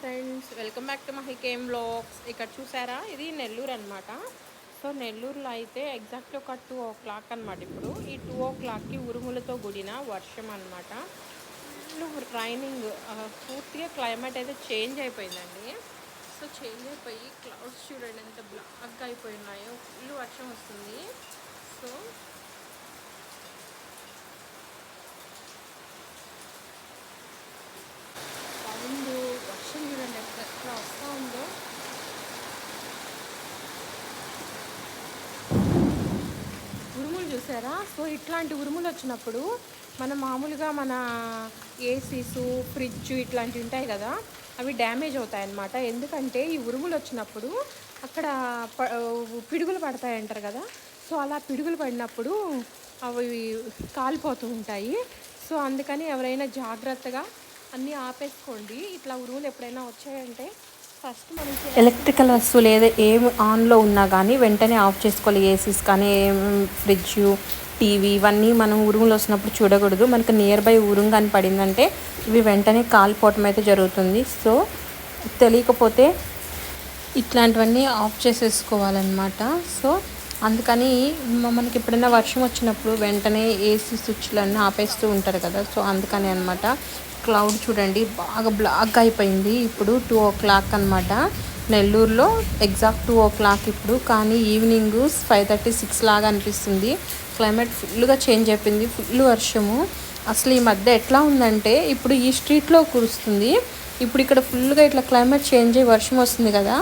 Friends welcome back to మహికేమ్ blogs. ఇక్కడ చూసారా? ఇది నెల్లూరు అనమాట సో నెల్లూరులో అయితే ఎగ్జాక్ట్ ఒక టూ ఓ క్లాక్ అనమాట ఇప్పుడు. ఈ టూ ఓ క్లాక్కి ఉరుములతో కూడిన వర్షం అనమాట ఫుల్ రైనింగ్ పూర్తిగా క్లైమేట్ అయితే చేంజ్ అయిపోయిందండి. సో చేంజ్ అయిపోయి క్లౌడ్స్ చూడండి ఎంత బ్లాక్గా అయిపోయినాయో. ఫుల్ వర్షం వస్తుంది. సో సౌండ్ వర్షం చూడండి ఎట్లా ఎట్లా వస్తూ ఉందో ఉరుములు చూసారా? సో ఇట్లాంటి ఉరుములు వచ్చినప్పుడు మన మామూలుగా మన ఏసీస్ ఫ్రిడ్జ్ ఇట్లాంటివి ఉంటాయి కదా అవి డ్యామేజ్ అవుతాయి అన్నమాట ఎందుకంటే ఈ ఉరుములు వచ్చినప్పుడు అక్కడ ప- పిడుగులు పడతాయి అంటారు కదా. సో అలా పిడుగులు పడినప్పుడు అవి కాలిపోతూ ఉంటాయి. సో అందుకని ఎవరైనా జాగ్రత్తగా అన్నీ ఆపేసుకోండి. ఇట్లా ఉరువులు ఎప్పుడైనా వచ్చాయంటే ఎలక్ట్రికల్ వస్తువులు ఏదో ఏం ఆన్లో ఉన్నా కానీ వెంటనే ఆఫ్ చేసుకోవాలి. ఏసీస్ కానీ ఫ్రిడ్జ్ టీవీ ఇవన్నీ మనం ఉరుములు వస్తున్నప్పుడు చూడకూడదు. మనకు నియర్ బై ఉరుము కానీ పడిందంటే ఇవి వెంటనే కాలిపోవటం అయితే జరుగుతుంది. సో తెలియకపోతే ఇట్లాంటివన్నీ ఆఫ్ చేసేసుకోవాలన్నమాట. సో అందుకని మనకి ఎప్పుడైనా వర్షం వచ్చినప్పుడు వెంటనే ఏసీ స్విచ్లన్నీ ఆపేస్తూ ఉంటారు కదా. సో అందుకని అనమాట క్లౌడ్ చూడండి బాగా బ్లాక్ అయిపోయింది. ఇప్పుడు టూ ఓ క్లాక్ అనమాట నెల్లూరులో ఎగ్జాక్ట్ టూ ఓ క్లాక్ ఇప్పుడు. కానీ ఈవినింగ్ ఫైవ్ థర్టీ సిక్స్ లాగా అనిపిస్తుంది. క్లైమేట్ ఫుల్గా చేంజ్ అయిపోయింది. ఫుల్ వర్షము. అసలు ఈ మధ్య ఎట్లా ఉందంటే ఇప్పుడు ఈ స్ట్రీట్లో కురుస్తుంది. ఇప్పుడు ఇక్కడ ఫుల్గా ఇట్లా క్లైమేట్ చేంజ్ అయ్యి వర్షం వస్తుంది కదా.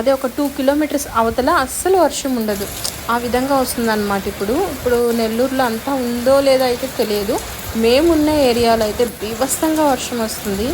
అదే ఒక టూ కిలోమీటర్స్ అవతల అస్సలు వర్షం ఉండదు. ఆ విధంగా వస్తుందన్నమాట ఇప్పుడు. ఇప్పుడు నెల్లూరులో అంతా ఉందో లేదో అయితే తెలియదు. మేమున్న ఏరియాలో అయితే బీభత్సంగా వర్షం వస్తుంది.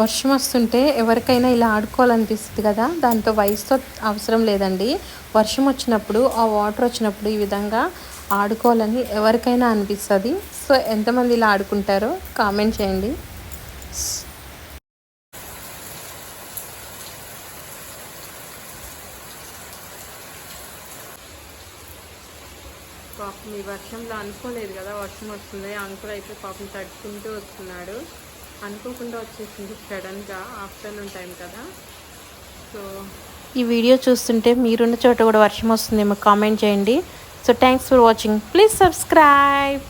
వర్షం వస్తుంటే ఎవరికైనా ఇలా ఆడుకోవాలనిపిస్తుంది కదా దాంతో వయసుతో అవసరం లేదండి. వర్షం వచ్చినప్పుడు ఆ వాటర్ వచ్చినప్పుడు ఈ విధంగా ఆడుకోవాలని ఎవరికైనా అనిపిస్తుంది. సో ఎంతమంది ఇలా ఆడుకుంటారో కామెంట్ చేయండి. పాపం ఈ వర్షంలో అనుకోలేదు కదా వర్షం వస్తుంది. అంకుల్ అయితే పాపం తడుచుకుంటూ వస్తున్నాడు. అనుకోకుండా వచ్చేసింది సడన్గా ఆఫ్టర్నూన్ టైం కదా. సో ఈ వీడియో చూస్తుంటే మీరున్న చోట కూడా వర్షం వస్తుందేమో కామెంట్ చేయండి. So thanks for watching. Please subscribe.